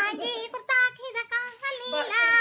आगे कुर्ता खिदका लीला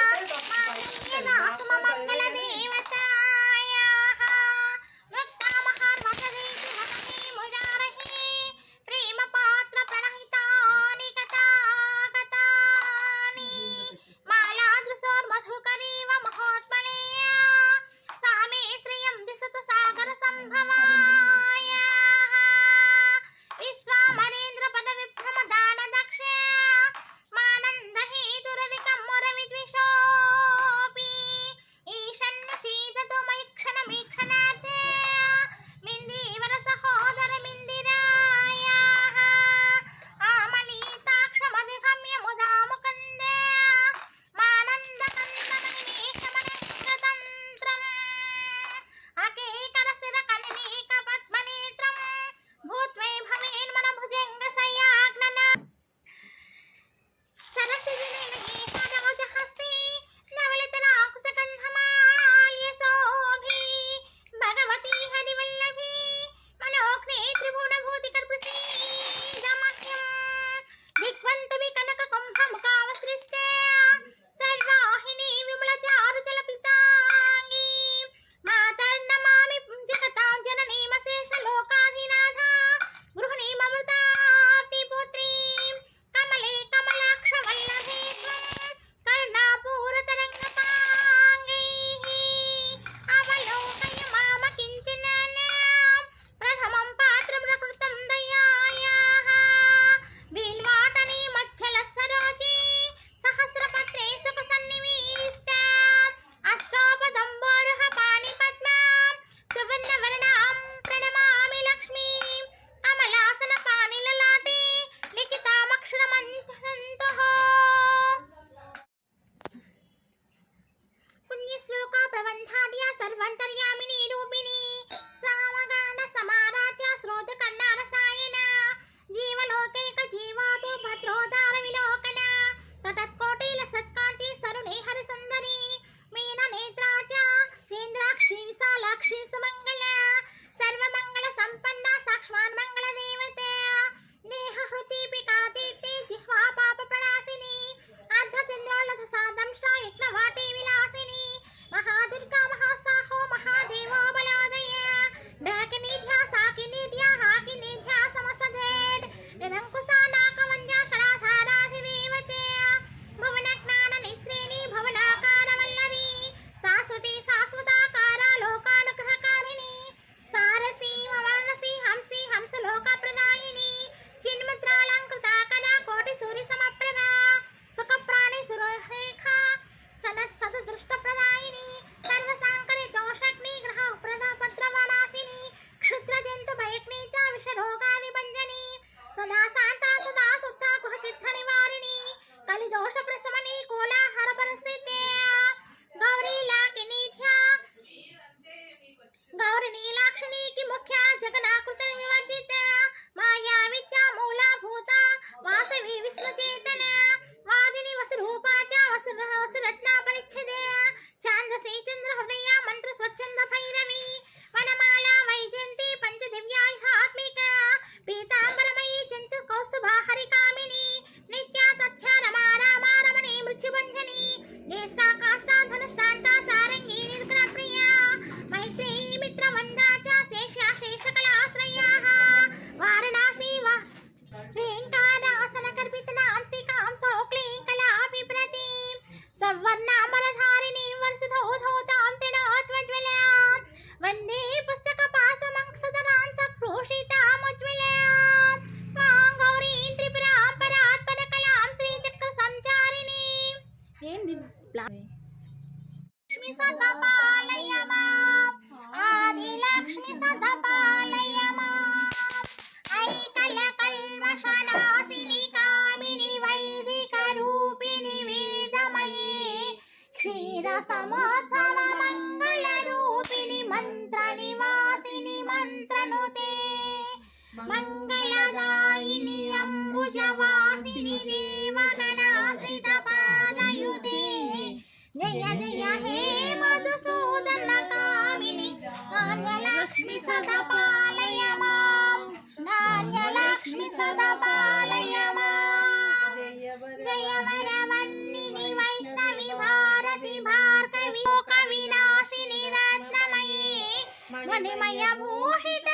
我尼玛，不是。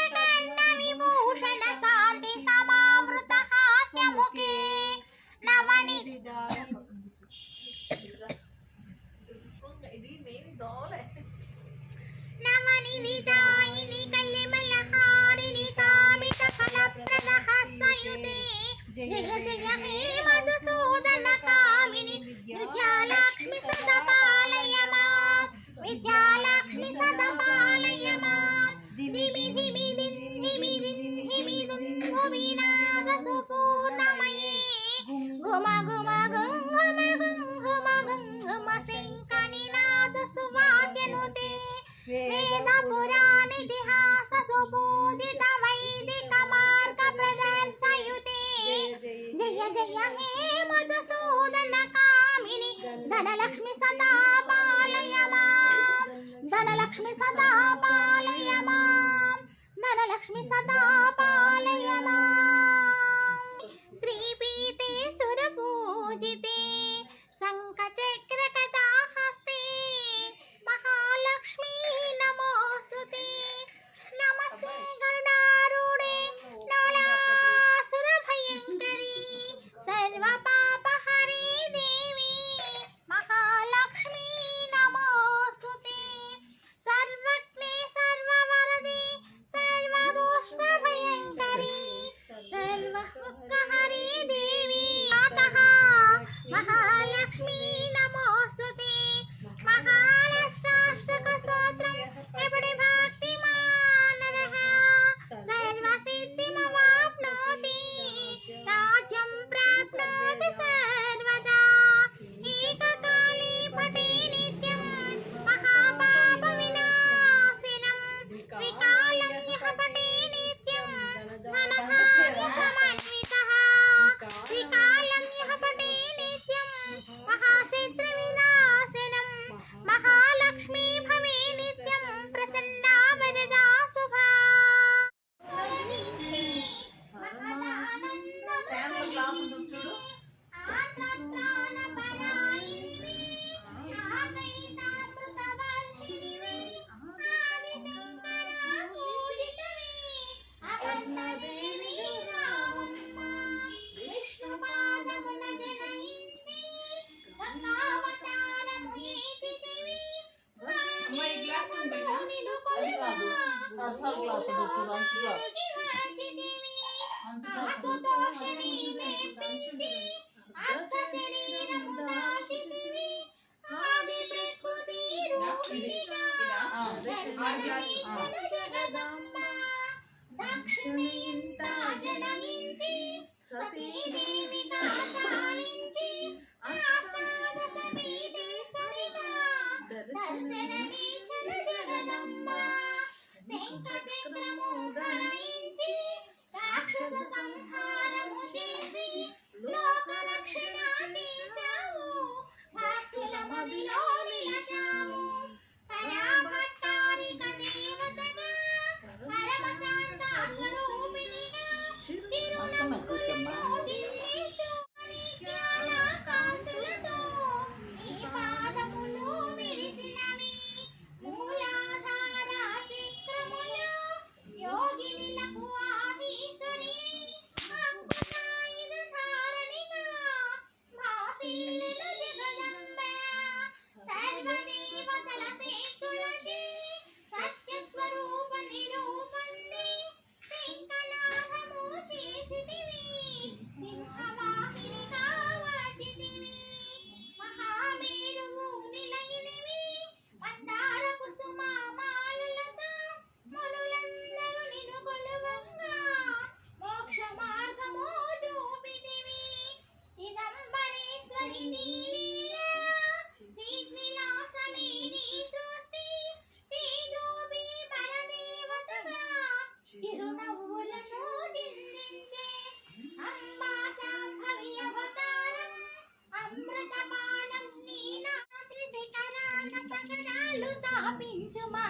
ఆ గ్లాస్. ఆ. too much.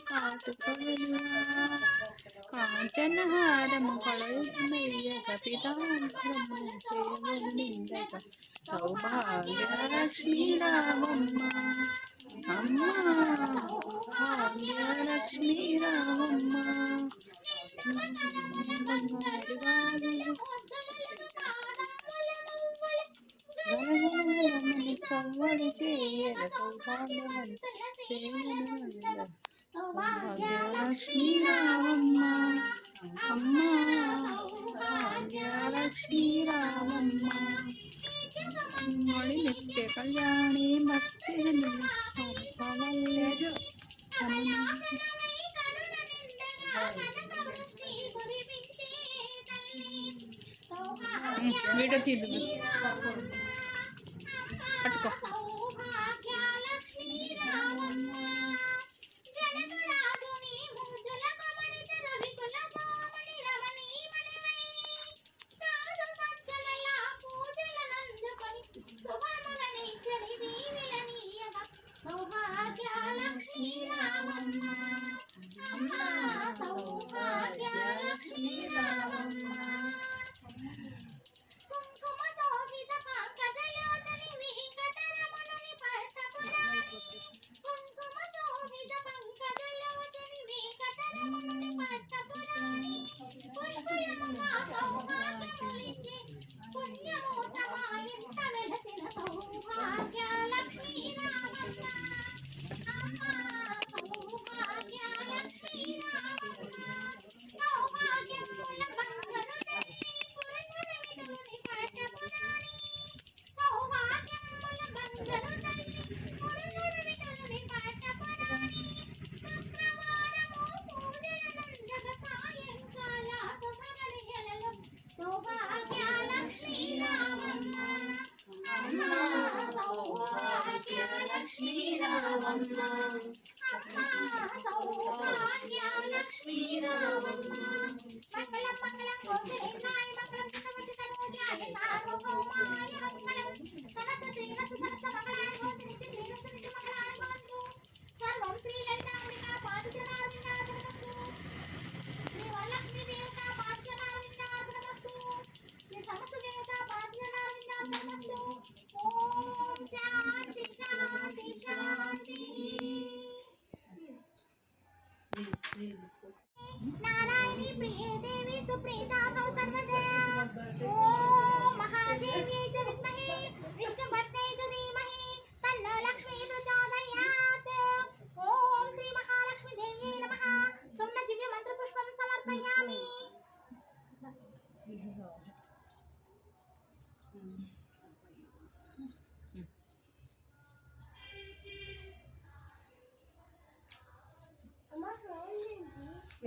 కాటుకవెలుగా కాంచనహారము కళయున్నయ్యక పితాంబరము సేవలు నిండక సౌభాగ్యలక్ష్మీ రామమ్మ అమ్మ భాగ్యలక్ష్మీ రామమ్మ బంగారు గాజులు చేయగ సౌభాగ్యవంత సేవలు భాగ్యలక్ష్మీ రామమ్మ అమ్మ భాగ్యలక్ష్మీ రామమ్మ మణి నిత్య కళ్యాణి భక్తి వీడియో తీదు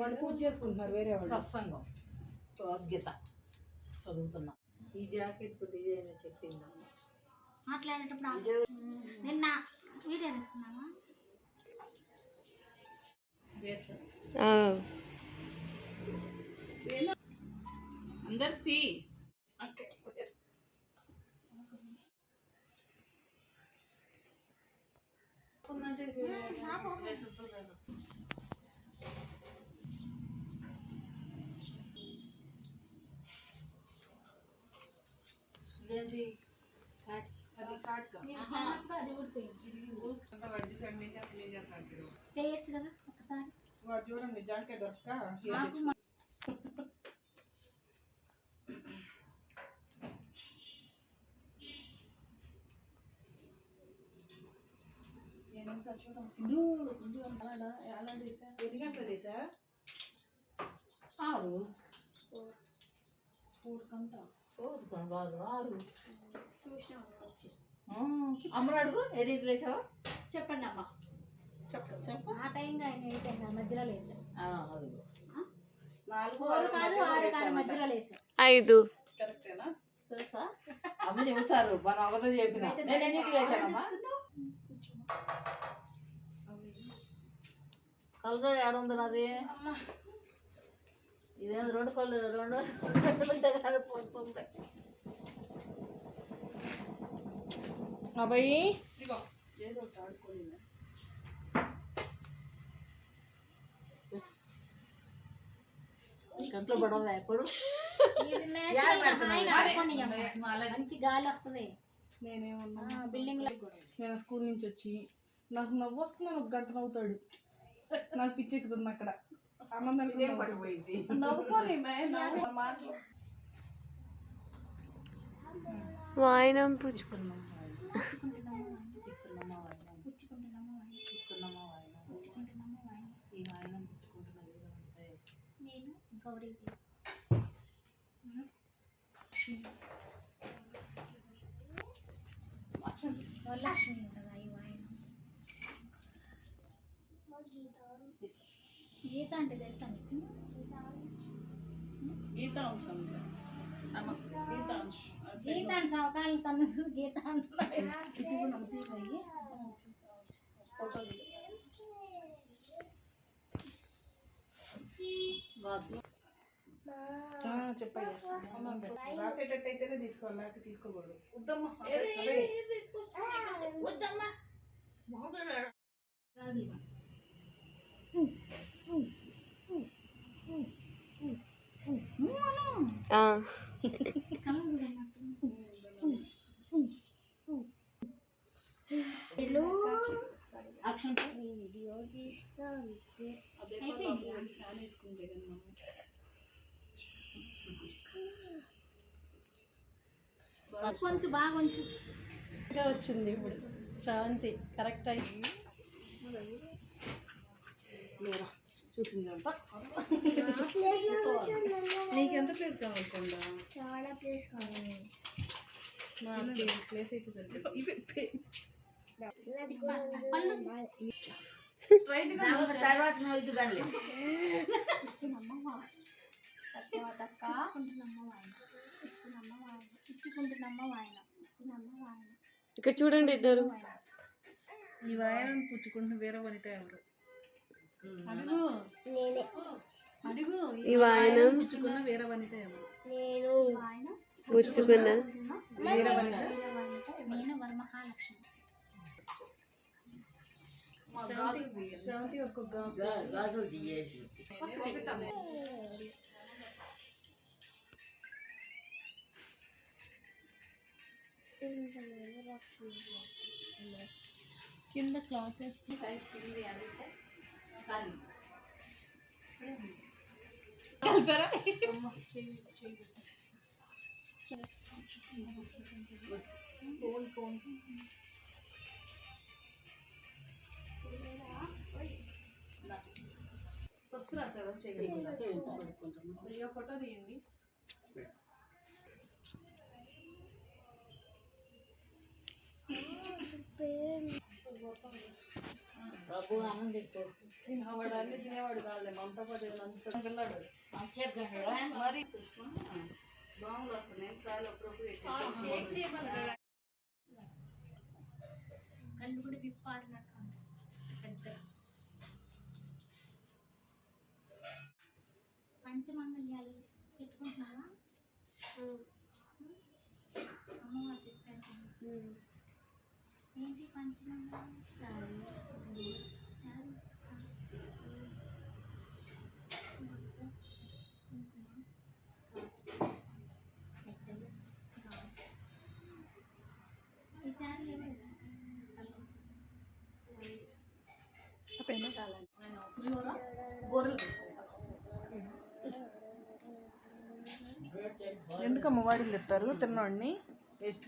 వాళ్ళు పూజ చేసుకుంటున్నారు వేరే వాళ్ళు. సత్సంగం. భగవద్గీత చదువుతున్నా. ఈ జాకెట్ డిజైన్ చెప్పిందా? మాట్లాడేటప్పుడు. నిన్న వీడియో తీస్తున్నావా? అందరు తీ. అంటాడు. చేయొచ్చు కదా ఒకసారి వాడు చూడండి జాంకాయ తీసా ఎన్ని గంటలు తీసా ఆరు ఫోర్ కంతా చదువుకోండి బాగా ఆరు? అమ్మను అడుగు ఎడిట్ లేచావా? చెప్పండి అమ్మా. చెప్పండి. ఆ ఆయన మధ్యలో అదిగో. నాలుగు కాదు ఆరు కాదు మధ్యలో ఐదు. కరెక్టేనా? తెలుసా? అమ్మ చెబుతారు మనం అబద్ధం చెప్పిన. నేను ఎన్నికి లేచానమ్మా? కలజోడు ఏడుంది నాది? ఇదేం రెండు కళ్ళు రెండు రెండు పోతుంది. అబ్బాయి. గంటలో పడవా ఎప్పుడు? మంచి గాలి వస్తుంది. నేనేమన్నా బిల్డింగ్ నేను స్కూల్ నుంచి వచ్చి నాకు నవ్వు వస్తుంది ఒక గంట నవ్వుతాడు. నాకు పిచ్చెక్కుతుంది అక్కడ. ఆనందం పడిపోయింది నవ్వుకోని మాటలు. వాయనం పుచ్చుకు ఇస్తున్నామా వాయినం పుచ్చుకుంటున్నాము వాయినం. ఇస్తున్నామా వాయినం పుచ్చుకుంటున్నాము వాయినం. ఈ వాయినం పుచ్చుకుంటున్నది ఏదో అంటే నేను గౌరీ వరలక్ష్మి కదా ఈ వాయినం గీత అంటే తెలుసా గీతాంశం గీతాంశ్ గీత అని సవకాలు తన చూసి గీత అంటున్నాడు గాజు చెప్పయ్యా రాసేటట్టు అయితేనే తీసుకోవాలి లేకపోతే తీసుకోకూడదు. వద్దమ్మా. వద్దమ్మా. కొంచెం బాగా కొంచెం. ఇంకా వచ్చింది ఇప్పుడు. శ్రావంతి కరెక్ట్ అయింది లేరా చూసింది అంతా నీకు ఎంత ప్లేస్ కావాల్సిందా చాలా ప్లేస్ కావాలి. ప్లేస్ అయితే ఇక్కడ చూడండి ఇద్దరు. ఈ వాయనం పుచ్చుకుంటున్న వేరే వనిత ఎవరు? అడుగు. అడుగు. ఈ వాయనం. పుచ్చుకున్న కింద క్లాత్ కానీ ఫోన్ ఫోన్ పసుపు రాసావా ప్రియా ఫోటో తీయండి ప్రభు ఆనందిస్తూ తినవాడు కాదులే మమతా పిల్లాడు. మరి బాగుంది వస్తున్నాయి కాలు అప్పుడప్పుడు ఎట్టి కళ్ళు కూడా విప్పారినట్టు పెద్ద. పంచమంగళ్యాలు పెట్టుకుంటున్నావా? అమ్మవారు చెప్పారు కదా. ఏంటి ఎందుకమ్మ వాడిని తెస్తారు? తిన్నవాడిని వేస్ట్.